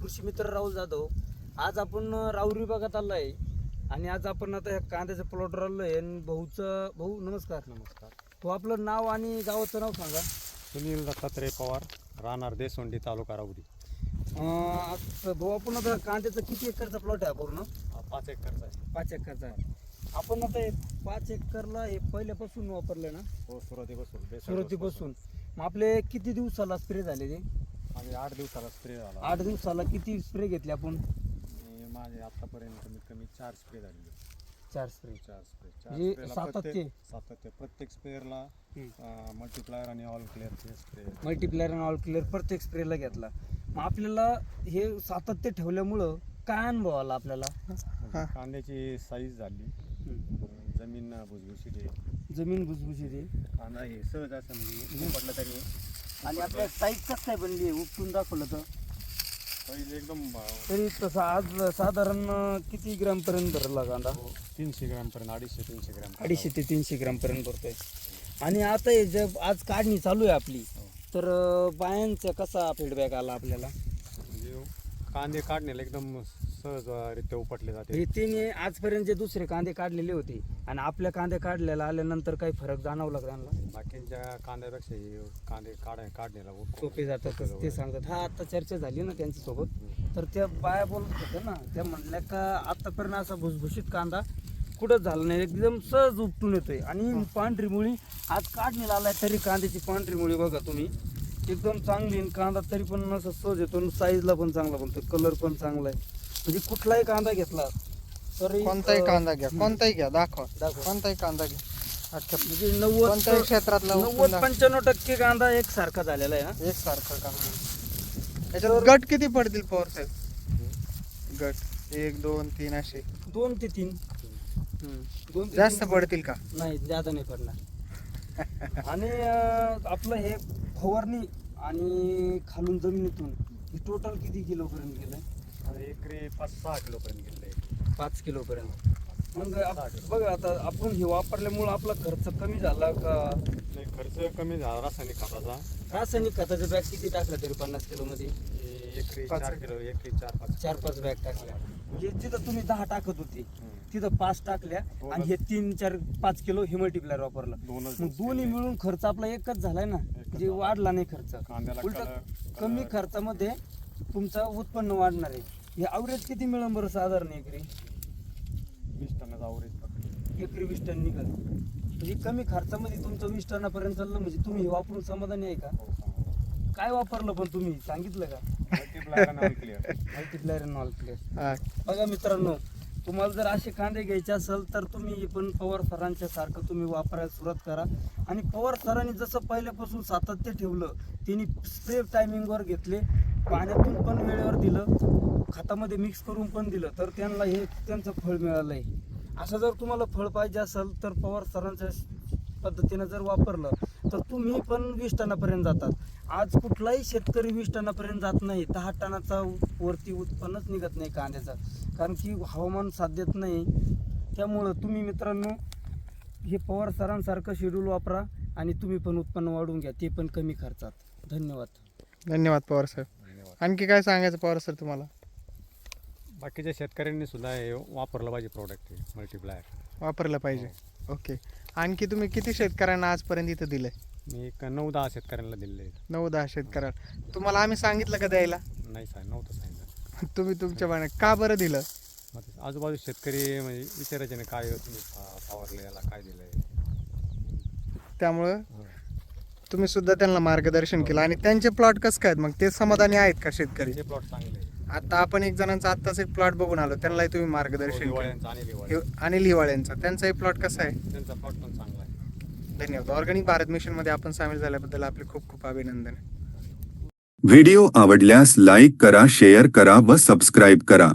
कृषी मित्र राहुल जाधव. आज आपण अं, राऊरी भागात आलो आहे आणि आज आपण आता ह्या कांद्याच्या प्लॉटवर आलो आहे आणि भाऊचं भाऊ नमस्कार. नमस्कार. तो आपलं नाव आणि गावाचं नाव सांगा. सुनील दत्तात्रय पवार राहणार देसोंडी तालुका राऊरी अं, आज भाऊ आपण आता कांद्याचा किती एकरचा प्लॉट आहे हा पूर्ण? हा पाच एकरचा आहे. पाच एकरचा आहे. आपण आता हे पाच एकरला हे पहिल्यापासून वापरले ना? हो सुरुवातीपासून बेसल सुरुवातीपासून. मग आपले किती दिवसाला स्प्रे झाले ते आठ दिवसाला स्प्रे झाला. आठ दिवसाला किती स्प्रे घेतले आपण? आणि माझे आतापर्यंत कमीत कमी चार स्प्रे झालेले चार स्प्रे चार स्प्रे चार सातत्य. प्रत्येक सातत्य. प्रत्येक स्प्रेअरला मल्टीप्लायर आणि ऑल क्लिअरचे स्प्रे मल्टीप्लेअर आणि ऑल क्लिअर प्रत्येक स्प्रेला घेतला. मग आपल्याला हे सातत्य ठेवल्यामुळं काय अनुभव आला आपल्याला? म्हणजे कांद्याची साईज झाली. हम्म. जमीन भुसभुशीत आहे. जमीन भुसभुशीत आहे. कांदा हे सहज असं म्हणजे पडलं तरी आणि आपल्या कसं काय आहे उपटून दाखवलं तर? एकदम अं, तरी तसं आज साधारण किती ग्राम पर्यंत भरला कांदा? तीनशे ग्रॅमपर्यंत अडीचशे तीनशे ग्रॅम अडीचशे ते तीनशे ग्राम पर्यंत भरतोय. आणि आता हे जर आज काढणी चालू आहे आपली हो. तर अं, बायांचा कसा फीडबॅक आला आपल्याला? म्हणजे कांदे काढण्याला एकदम सहजरित्या उपटले जाते. हे तिने आजपर्यंत जे दुसरे कांदे काढलेले होते आणि आपल्या कांदे काढलेला आल्यानंतर काही फरक जाणवला का त्यांना? बाकीच्या कांद्यापेक्षा हे कांदे काढ खूप सोपे जातात ते सांगत हा आता चर्चा झाली ना त्यांच्यासोबत. तर त्या बाया बोलत होत्या ना त्या म्हणल्या का आतापर्यंत असा भुसभुशीत कांदा कुठंच झाला नाही. एकदम सहज उपटून येतोय. आणि पांढरी मुळी आज काढणीला आलाय तरी कांद्याची पांढरी मुळी बघा तुम्ही. एकदम चांगली आणि कांदा तरी पण असं सहज येतो साईजला पण चांगला बनतो कलर पण चांगला आहे. म्हणजे कुठलाही कांदा घेतला तरी कोणताही कांदा घ्या. कोणताही घ्या. दाखवा. दाखवा. कोणताही कांदा घ्या. अच्छा म्हणजे नव्वद कोणत्याही क्षेत्रातला नव्वद उत्पन्न पंच्याण्णव टक्के कांदा एक सारखा झालेला आहे ना एक सारखं कांदा याच्यात गट किती पडतील पवार साहेब? गट. एक दोन तीन असे. दोन ते तीन. दोन ते जास्त तीन- पडतील का? नाही जादा नाही पडणार. आणि अं, आपलं हे फवारणी आणि खालून जमिनीतून टोटल किती किलो पर्यंत गेलंय? एकरी पाच सहा किलोपर्यंत पाच किलो पर्यंत मग आप- बघा आता आपण हे वापरल्यामुळं आपला खर्च कमी झाला का? नाही खर्च कमी झाला रासायनिक खताचा. रासायनिक खताचा बॅग किती टाकला तरी पन्नास किलो मध्ये एकरी पाच चार. किलो एकरी चार पाच चार पाच बॅग टाकल्या. म्हणजे जिथं तुम्ही दहा टाकत होते हम्म. तिथं पाच टाकल्या. आणि हे तीन चार पाच किलो हे मल्टीप्लायर वापरलं. दोनच मग डोस दोन्ही. मिळून खर्च आपला एकच झालाय ना? म्हणजे झाला. वाढला नाही खर्च. कांद्याला उलट कलर- कमी कलर- खर्चामध्ये तुमचं उत्पन्न वाढणार आहे. हे अवरेज किती मिळेल बरं साधारण एकरी? वीस टनाचा अवरेज एकरी वीस टन निघाल. म्हणजे कमी खर्चामध्ये तुमचं वीस टनापर्यंत चाललं म्हणजे तुम्ही हे वापरून समाधानी आहे का? काय वापरलं पण तुम्ही? सांगितलं का? क्लिअर मल्टीप्लायर प्लेअर हा. बघा मित्रांनो तुम्हाला जर असे कांदे घ्यायचे असेल तर तुम्ही पण पवार सरांच्या सारखं तुम्ही वापरायला सुरुवात करा. आणि पवार सरांनी जसं पहिल्यापासून सातत्य ठेवलं त्यांनी स्प्रे टायमिंगवर घेतले. पाण्यातून पण वेळेवर दिलं खतामध्ये मिक्स करून पण दिलं तर त्यांना हे त्यांचं फळ मिळालं आहे असं जर तुम्हाला फळ पाहिजे असेल तर पवार सरांच्या पद्धतीनं जर वापरलं तर तुम्ही पण वीस टनापर्यंत जातात. आज कुठलाही शेतकरी वीस टनापर्यंत जात नाही दहा टनाचा वरती उत्पन्नच निघत नाही कांद्याचं. कारण की हवामान साध्यत नाही. त्यामुळं तुम्ही मित्रांनो हे पवार सरांसारखं शेड्यूल वापरा आणि तुम्ही पण उत्पन्न वाढवून घ्या ते पण कमी खर्चात. धन्यवाद. धन्यवाद पवार साहेब. आणखी काय सांगायचं पवार सर तुम्हाला? बाकीच्या शेतकऱ्यांनी सुद्धा हे वापरलं पाहिजे प्रोडक्ट मल्टीप्लायर वापरलं पाहिजे. ओके आणखी तुम्ही किती शेतकऱ्यांना आजपर्यंत इथं दिलंय? मी एक नऊ दहा शेतकऱ्यांना आहेत. नऊ दहा शेतकऱ्यांना तुम्हाला आम्ही सांगितलं का द्यायला? नाही सांग नव्हतं सांगितलं. तुम्ही तुमच्या मनात का बरं दिलं? आजूबाजू शेतकरी म्हणजे विचारायचे ना काय तुम्ही फवारलं याला काय दिलंय? त्यामुळं हो. तुम्ही सुद्धा त्यांना मार्गदर्शन केलं. आणि त्यांचे प्लॉट कसं काय आहेत मग? ते समाधानी आहेत का शेतकरी? त्यांचे प्लॉट चांगले. आता आपण एक जणांचा आत्ताच एक प्लॉट बघून आलो. त्यांनाही तुम्ही मार्गदर्शन केलं. हिवाळ्यांचा आणि हे- हिवाळ्यांचा त्यांचाही प्लॉट कसा आहे? त्यांचा प्लॉट पण चांगला आहे. धन्यवाद. ऑर्गॅनिक भारत मिशनमध्ये आपण सामील झाल्याबद्दल आपले खूप खूप अभिनंदन. व्हिडिओ आवडल्यास लाईक करा शेअर करा व सबस्क्राईब करा.